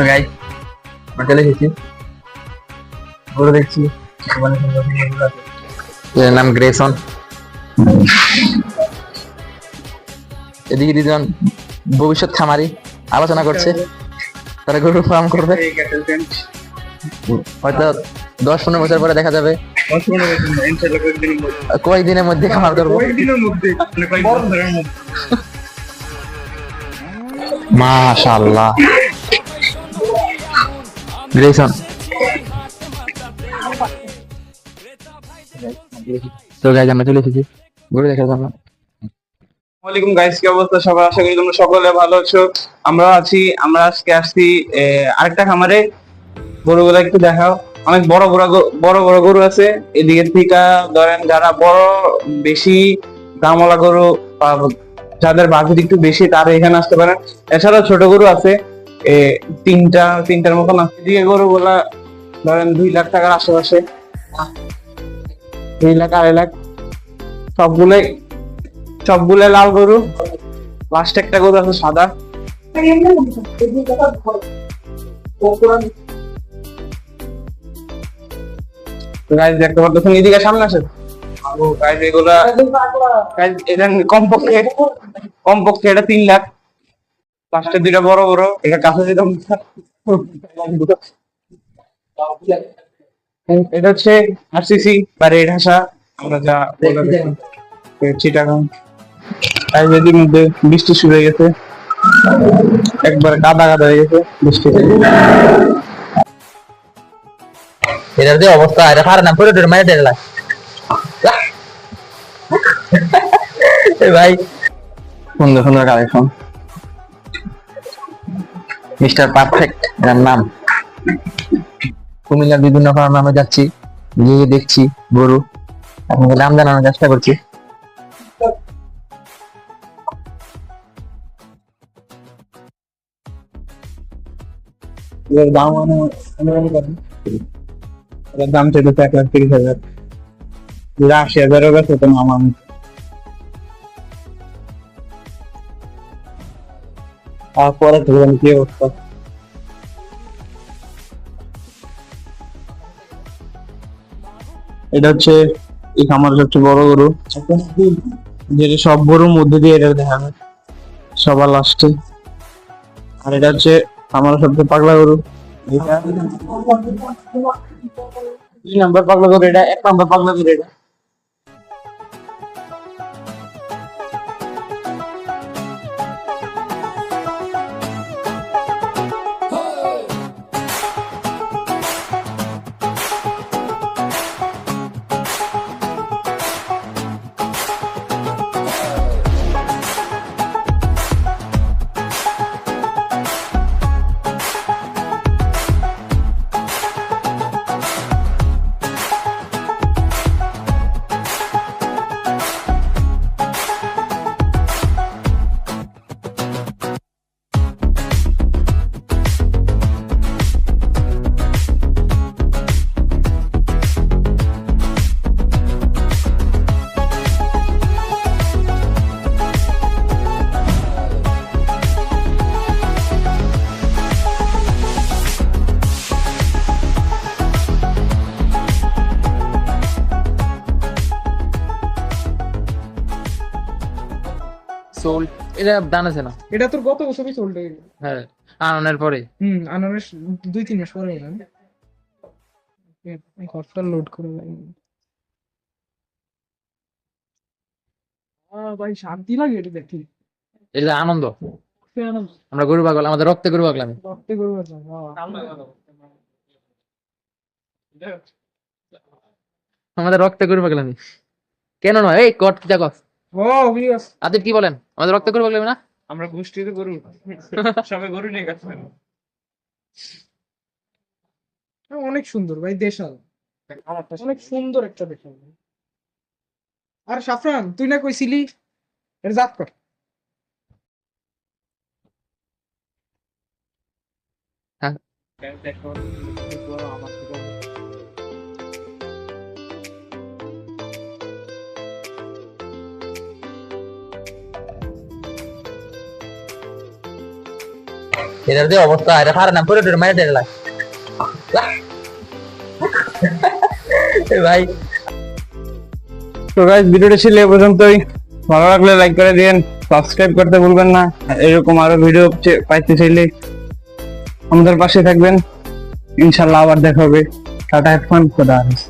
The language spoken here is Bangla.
তো গাইস আমরা চলে এসেছি। গরু দেখছি। এর নাম গ্রেসন এদিকে দুজন ভবিষ্যৎ খামারি আলোচনা করছে। তারা গরু ফার্ম করবে। হয়তো দশ পনেরো বছর পরে দেখা যাবে। কয়েকদিনের মধ্যে। খামার করব। কয়েকদিনের গ্রেসন তো গাইজ আমরা চলে এসেছি। গরু দেখার জন্য। ওয়ালাইকুম গাইস কি অবস্থা সবার? আশা করি তোমরা সকলে ভালো আছো। আমরা আছি, আমরা আজকে আসছি আরেকটা খামারে। গরুগুলো একটু দেখাও। অনেক বড় বড় বড় গরু আছে। এদিকে থেকে, ধরেন যারা বড়, বেশি দামওয়ালা গরু যাদের বাজেট একটু বেশি, তারা এখানে আসতে পারেন। এছাড়াও ছোট গরু আছে। তিনটা, তিনটার মতন আছে। এদিকে গরুগুলা, ধরেন দুই লাখ টাকার আশেপাশে। দুই লাখ, আড়াই লাখ। সবগুলোই সবগুলো লাল গরু। লাস্ট একটা গরু আছে সাদা। গাইজ দেখতে পাচ্ছেন এদিকে সামনে এটা কমপক্ষে কমপক্ষে এটা তিন লাখ। লাস্টে দুইটা বড় বড় এটা কাছে যেতাম এটা হচ্ছে আরসিসি বা রেড হাসা আমরা যা চিটাগাং। তাই যদি মধ্যে বৃষ্টি শুরু হয়ে গেছে। একবার কাদা কাদা হয়ে গেছে বৃষ্টিতে এটার যে অবস্থা এটা পারে না করে মেরে দেড় লাখ ভাই। সুন্দর সুন্দর কালেকশন। মিস্টার পারফেক্ট এর নাম। কুমিল্লার বিভিন্ন ফার্মে আমরা যাচ্ছি, গিয়ে দেখছি গরু। আপনাকে দাম জানানোর চেষ্টা করছি। এর দাম অনু- অনুমান দাম এক লাখ তিরিশ হাজার। আশি হাজারও গেছে তো আমার তারপরে ধরুন কি অবস্থা? এটা হচ্ছে এই খামারের সবচেয়ে বড় গরু। যেটা সব গরুর মধ্যে দিয়ে এটা দেখা যায়। সবার লাস্টে আর এটা হচ্ছে আমার সবচেয়ে পাগলা গরু। দুই নাম্বার পাগলা গরু, এটা এক নাম্বার পাগলা গরু, এটা সোল এটা না। এটা তোর গত বছরই সোল্ড হয়ে গেল হ্যাঁ আননের পরে। হুম আনারস দুই তিন মাস পরে এলাম ঘরটা লোড করে ভাই শান্তি লাগে এটা দেখি এটা আনন্দ। আমরা গরু পাগল আমাদের রক্তে গরু পাগলামি। রক্তে করব আমাদের রক্তে গরু পাগলামি। কেন নয়? এই কট দেখো। ও আদিব কি বলেন? আমাদের রক্ত গরু পাগলামি না? আমরা গোষ্ঠীতে গরু সবাই গরু নিয়ে গেছে। অনেক সুন্দর ভাই দেশাল। অনেক সুন্দর একটা দেশাল আর সাফরান তুই না কইছিলি? এটা জাত কর। হ্যাঁ। দেখো আমার এটার যে অবস্থা এটা পারে না করে মারে দেড় লাখ ভাই। তো গাইজ ভিডিওটা ছিল এ পর্যন্তই। ভালো লাগলে লাইক করে দিন সাবস্ক্রাইব করতে ভুলবেন না। এরকম আরও ভিডিও পাইতে চাইলে আমাদের পাশে থাকবেন। ইনশাল্লাহ আবার দেখা হবে। টাটা এখন খোদা হাফেজ।